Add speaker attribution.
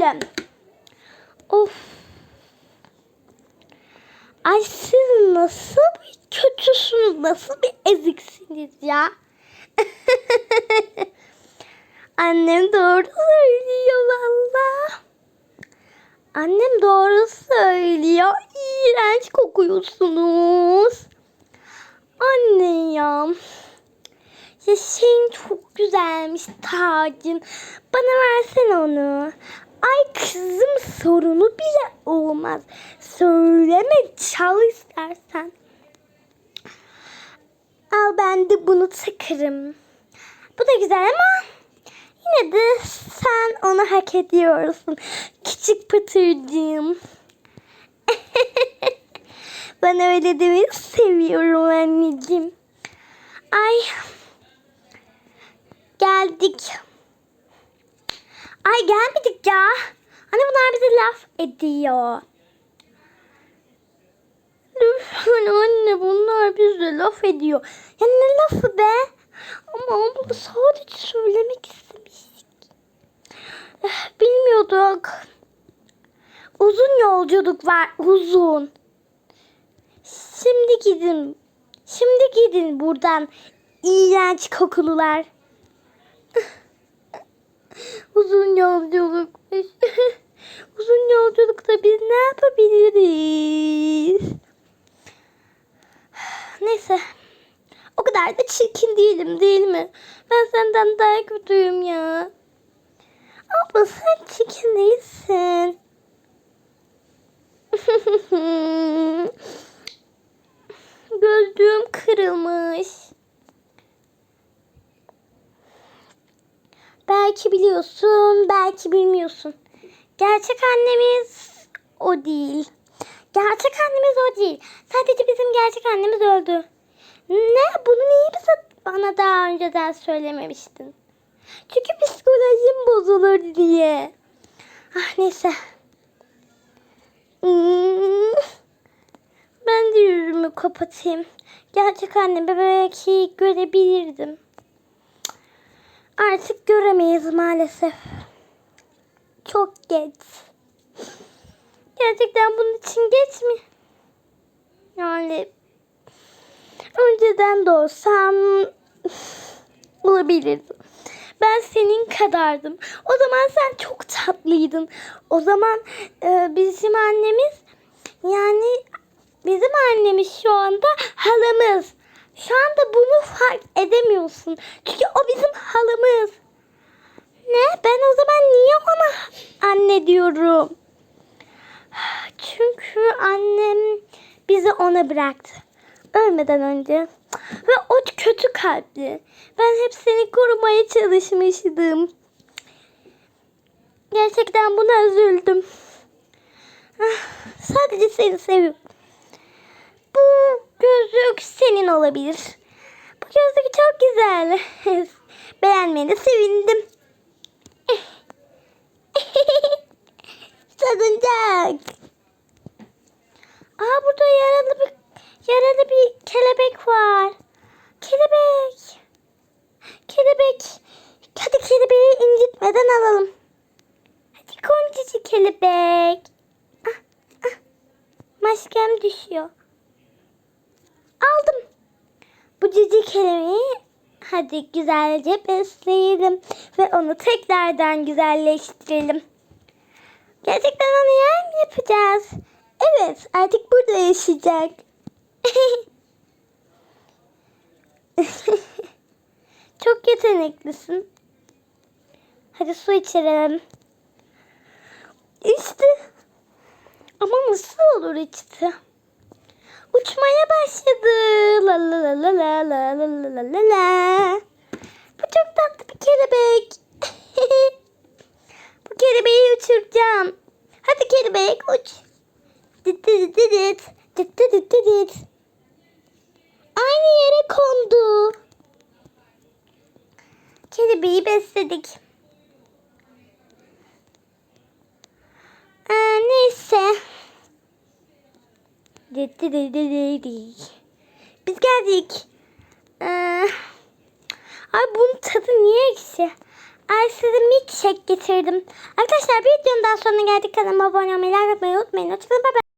Speaker 1: gidelim. Of. Ay siz nasıl bir kötüsünüz, nasıl bir eziksiniz ya. Annem doğru söylüyor valla. Annem doğru söylüyor. İğrenç kokuyorsunuz. Anne ya. Ya şeyin çok güzelmiş tacın. Bana versene onu. Ay kızım sorunu bile olmaz. Söyleme çal istersen. Al ben de bunu takarım. Bu da güzel ama yine de sen onu hak ediyorsun. Küçük pıtırcığım. ben öyle demeyi seviyorum anneciğim. Ay geldik. Ay gelmedik ya. Anne bunlar bize laf ediyor. Lütfen anne bunlar bize laf ediyor. Ya ne lafı be? Ama bunu sadece söylemek istemiştik. Eh, Bilmiyorduk. Uzun yolculuk var uzun. Şimdi gidin. Şimdi gidin buradan iğrenç kokulular. Uzun yolculukmuş. Uzun yolculukta biz ne yapabiliriz? Neyse. O kadar da çirkin değilim değil mi? Ben senden daha kötüyüm ya. Abla sen çirkin değilsin. Gözlüğüm kırılmış. Belki biliyorsun, belki bilmiyorsun. Gerçek annemiz o değil. Gerçek annemiz o değil. Sadece bizim gerçek annemiz öldü. Ne? Bunu niye bana daha önceden söylememiştin? Çünkü psikolojim bozulur diye. Ah neyse. Hmm. Ben de yüzümü kapatayım. Gerçek annemi belki görebilirdim. Artık göremeyiz maalesef. Çok geç. Gerçekten bunun için geç mi? Yani önceden de olsam olabilirdi. Ben senin kadardım. O zaman sen çok tatlıydın. O zaman e, bizim annemiz yani bizim annemiz şu anda halamız. Şu anda bunu fark edemiyorsun. Çünkü o bizim halamız. Ne? Ben o zaman niye ona anne diyorum? Çünkü annem bizi ona bıraktı. Ölmeden önce. Ve o kötü kalpli. Ben hep seni korumaya çalışmıştım. Gerçekten buna üzüldüm. Ah, Sadece seni seviyorum. Bu senin olabilir. Bu gözlük çok güzel. Beğenmene sevindim. Salıncak. Aa burada yaralı bir yaralı bir kelebek var. Kelebek. Kelebek. Hadi kelebeği incitmeden alalım. Hadi koncucu kelebek. Ah, ah. Maskem düşüyor. Cici kelebeği hadi güzelce besleyelim ve onu tekrardan güzelleştirelim. Gerçekten onu yer mi yapacağız? Evet, artık burada yaşayacak. Çok yeteneklisin. Hadi su içelim. İşte. Ama nasıl olur içti? Uçmaya başladı. La la la la la la la la la la. Bu çok tatlı bir kelebek. Bu kelebeği uçuracağım. Hadi kelebek uç. Dit dit dit. Dit dit dit dit dit. Aynı yere kondu. Kelebeği besledik. Aa, neyse. Dit dit dit dit dit. Biz geldik. Ee, ay bunun tadı niye ekşi? Ay size milkshake getirdim. Arkadaşlar bir videonun daha sonuna geldik. Kanalıma abone olmayı, like atmayı unutmayın. Hoşçakalın. Bye bye.